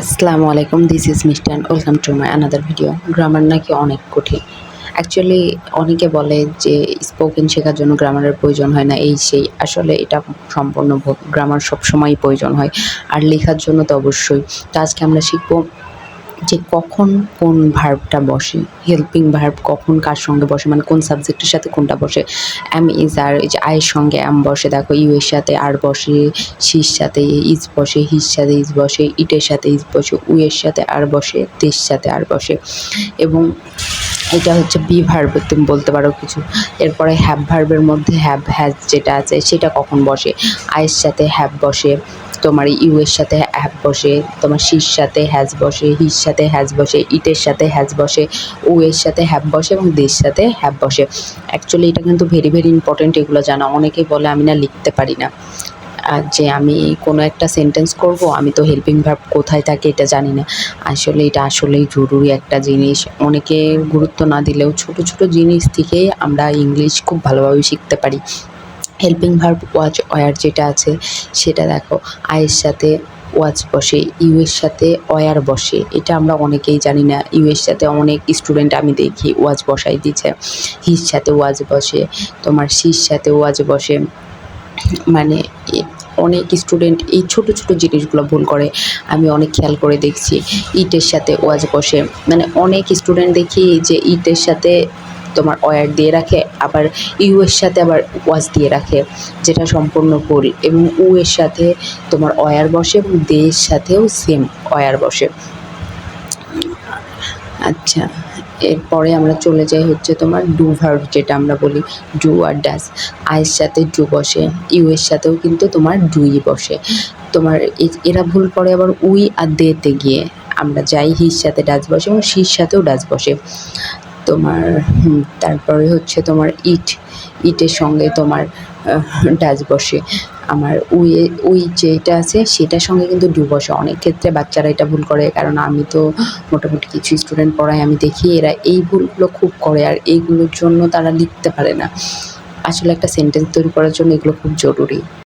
আসসালামু আলাইকুম this is Mishtan welcome to my another video grammar নাকি অনেক কঠিন। অ্যাকচুয়ালি অনেকে বলে যে স্পোকেন শেখার জন্য গ্রামারের প্রয়োজন হয় না, এই সেই। আসলে এটা সম্পূর্ণ গ্রামার সবসময়ই প্রয়োজন হয়। আর লেখার জন্য তো অবশ্যই। তো আজকে আমরা শিখব যে কখন কোন ভার্বটা বসে হেল্পিং ভার্ব কখন কার সঙ্গে বসে মানে কোন সাবজেক্টের সাথে কোনটা বসে। অ্যাম ইজ আর যে আয়ের সঙ্গে অ্যাম বসে, দেখো ইউ এর সাথে আর বসে সির সাথে ইজ বসে হির সাথে ইজ বসে ইটের সাথে ইজ বসে, উ এর সাথে আর বসে তের সাথে আর বসে। এবং এটা হচ্ছে বি ভার্ব তুমি বলতে পারো কিছু। এরপরে হ্যাভ ভার্বের মধ্যে হ্যাভ হ্যাজ যেটা আছে, সেটা কখন বসে? আয়ের সাথে হ্যাভ বসে। তোমার ইউ এর সাথে হ্যাভ বসে, তোমার সির সাথে হ্যাজ বসে হির সাথে হ্যাজ বসে, ইটের সাথে হ্যাজ বসে ও এর সাথে হ্যাভ বসে এবং দের সাথে হ্যাভ বসে। অ্যাকচুয়ালি এটা কিন্তু ভেরি ভেরি ইম্পর্টেন্ট এগুলো জানা। অনেকেই বলে আমি না লিখতে পারি না। আর যে আমি কোনো একটা সেন্টেন্স করব, আমি তো হেল্পিং ভার্ব কোথায় থাকে এটা জানি না। আসলে এটা আসলেই জরুরি একটা জিনিস। অনেকে গুরুত্ব না দিলেও ছোট ছোট জিনিস থেকেই আমরা ইংলিশ খুব ভালোভাবে শিখতে পারি। হেল্পিং ভার্ব ওয়াচ ওয়ার যেটা আছে, সেটা দেখো, আয়ের সাথে ওয়াচ বসে ইউ এর সাথে অয়ার বসে, এটা আমরা অনেকেই জানি না। ইউ এর সাথে অনেক স্টুডেন্ট আমি দেখি ওয়াজ বসাই দিচ্ছে। হির সাথে ওয়াজ বসে, তোমার সির সাথে ওয়াজ বসে। মানে অনেক স্টুডেন্ট এই ছোট ছোট জিনিসগুলো ভুল করে, আমি অনেক খেয়াল করে দেখছি। ইটের সাথে ওয়াজ বসে। মানে অনেক স্টুডেন্ট দেখি যে ইটের সাথে তোমার ওয়ার দিয়ে রাখে, আবার ইউ এর সাথে আবার ওয়াজ দিয়ে রাখে, যেটা সম্পূর্ণ ভুল। এবং উ এর সাথে তোমার অয়ার বসে এবং দে এর সাথেও সেম অয়ার বসে। আচ্ছা এরপরে আমরা চলে যাই হচ্ছে তোমার ডু ভার্ব, যেটা আমরা বলি ডু আর ডাস। আয়ের সাথে ডু বসে, ইউ এর সাথেও কিন্তু তোমার ডুই বসে। তোমার এরা ভুল করে আবার উই আর দেতে গিয়ে। আমরা যাই হির সাথে ডাস বসে এবং শির সাথেও ডাস বসে। তোমার তারপরে হচ্ছে তোমার ইট, ইটের সঙ্গে তোমার ডাচ বসে। আমার উই উই যেটা আছে সেটার সঙ্গে কিন্তু ডু বসে। অনেক ক্ষেত্রে বাচ্চারা এটা ভুল করে, কারণ আমি তো মোটামুটি কিছু স্টুডেন্ট পড়াই আমি দেখি এরা এই ভুলগুলো খুব করে আর এইগুলোর জন্য তারা লিখতে পারে না। আসলে একটা সেন্টেন্স তৈরি করার জন্য এগুলো খুব জরুরি।